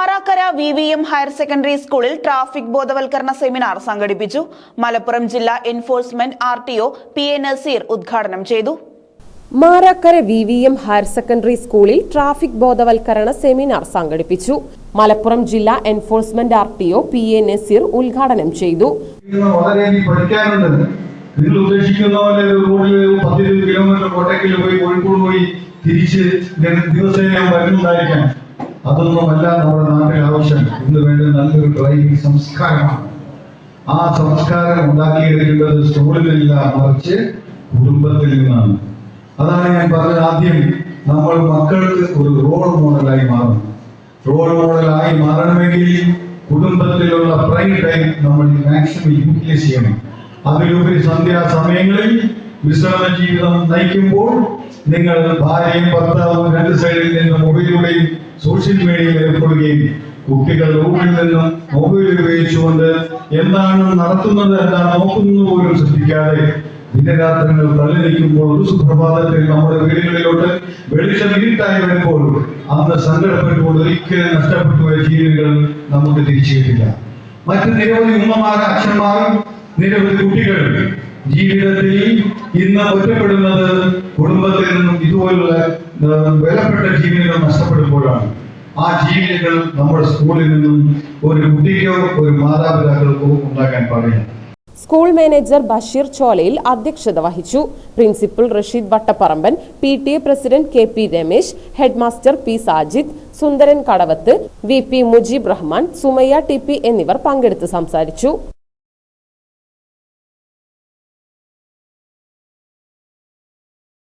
Marakkara V V M higher secondary സ്കൂളിൽ traffic ബോധവൽക്കരണ seminar സംഘടിപ്പിച്ചു. മലപ്പുറം ജില്ലാ enforcement R T O P A Nazeer ഉദ്ഘാടനം ചെയ്തു. Marakkara V V M higher secondary സ്കൂളിൽ ട്രാഫിക് ബോധവൽക്കരണ സെമിനാർ സംഘടിപ്പിച്ചു. മലപ്പുറം ജില്ലാ enforcement R T O P A Nazeer ഉദ്ഘാടനം ചെയ്തു. ഇന്ന് വളരെയധികം പഠിക്കാനുണ്ട്. നിങ്ങൾ ഉദ്ദേശിക്കുന്ന പോലെ റോഡിൽ പത്തിരുപത് കിലോമീറ്റർ കോട്ടയ്ക്കിൽ പോയി കോഴിക്കോട് പോയി തിരിച്ച് ദിവസേന വരുന്നുണ്ടായിരിക്കാം. അതൊന്നുമല്ല നമ്മുടെ നാട്ടിലെ ആവശ്യം ഇന്ന് വേണ്ട നല്ലൊരു ഡ്രൈവിംഗ് സംസ്കാരമാണ്. ആ സംസ്കാരം ഉണ്ടാക്കിയെടുക്കേണ്ടത് സ്കൂളിലില്ല മറിച്ച് കുടുംബത്തിൽ നിന്നാണ്. അതാണ് ഞാൻ പറഞ്ഞത് ആദ്യം. നമ്മൾ മക്കൾക്ക് ഒരു റോൾ മോഡലായി മാറണം. റോൾ മോഡലായി മാറണമെങ്കിൽ കുടുംബത്തിലുള്ള പ്രൈം ടൈം നമ്മൾ മാക്സിമം യൂട്ടിലൈസ് ചെയ്യണം. അതിലുപരി സന്ധ്യാസമയങ്ങളിൽ വിശ്രമ ജീവിതം നയിക്കുമ്പോൾ നിങ്ങൾ ഭാര്യയും ഭർത്താവും രണ്ട് സൈഡിൽ നിന്ന് മൊബൈലിലൂടെയും സോഷ്യൽ മീഡിയയിൽ ഏർപ്പെടുകയും കുട്ടികൾ റൂമിൽ നിന്നും മൊബൈൽ ഉപയോഗിച്ചുകൊണ്ട് എന്താണ് നടത്തുന്നത് എന്താണ് നോക്കുന്നത് പോലും ശ്രദ്ധിക്കാതെ ദിനരാത്രങ്ങൾ തള്ളിനിൽക്കുമ്പോൾ ഒരു സുപ്രഭാതത്തിൽ നമ്മുടെ വീടുകളിലോട്ട് വെളിച്ചം ഇരുട്ടായി വരുമ്പോൾ അന്ന് സങ്കടപ്പെട്ടുകൊണ്ട് ഒരിക്കലും നഷ്ടപ്പെട്ടു പോയ ജീവികൾ നമുക്ക് തിരിച്ചു കിട്ടില്ല. മറ്റ് നിരവധി ഉമ്മമാരും അച്ഛന്മാരും നിരവധി കുട്ടികൾ ജീവിതത്തിൽ ഇന്ന് ഒറ്റപ്പെടുന്നത് കുടുംബത്തിൽ നിന്നും ഇതുപോലുള്ള വിലപ്പെട്ട ജീവിതങ്ങൾ നഷ്ടപ്പെടുമ്പോഴാണ്. ആ ജീവിതങ്ങൾ നമ്മുടെ സ്കൂളിൽ നിന്നും ഒരു കുട്ടിക്കോ ഒരു മാതാപിതാക്കൾക്കോ ഉണ്ടാക്കാൻ പാടില്ല. സ്കൂൾ മാനേജർ ബഷീർ ചോലയിൽ അധ്യക്ഷത വഹിച്ചു. Principal Rasheed Vattapparamban P T A president K P Ramesh headmaster P Sajid Sundaran Kadavath V P Mujeeb Rahman Sumayya T P എന്നിവർ പങ്കെടുത്ത് സംസാരിച്ചു.